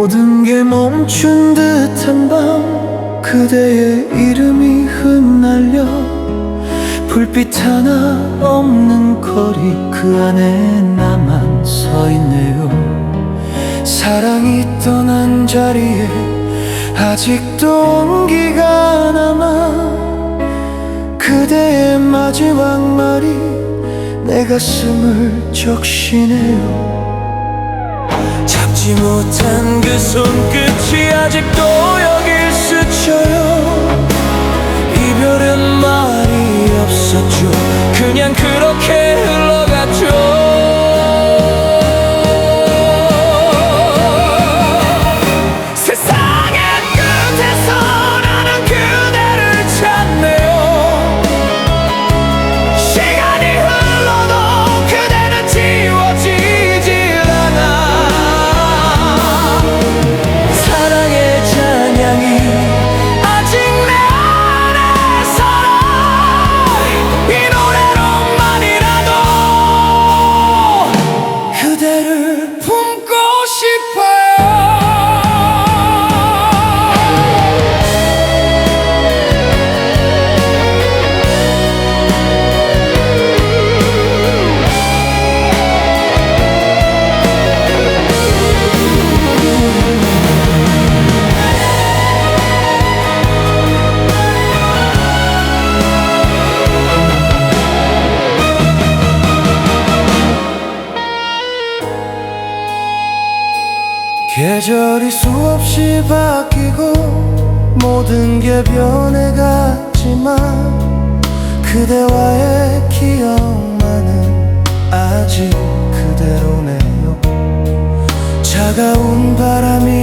모든 게 멈춘 듯한 밤 그대의 이름이 흩날려 불빛 하나 없는 거리 그 안에 나만 서 있네요. 사랑이 떠난 자리에 아직도 온기가 남아 그대의 마지막 말이 내 가슴을 적시네요. 잊지 못한 그 손끝이 아직도 여길 스쳐요. 이별은 말이 없었죠. 계절이 수없이 바뀌고 모든 게 변해갔지만 그대와의 기억만은 아직 그대로네요. 차가운 바람이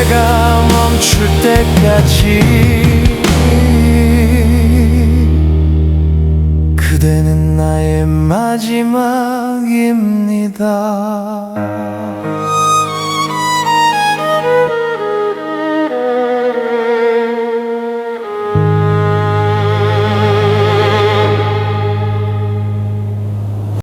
내가 멈출 때까지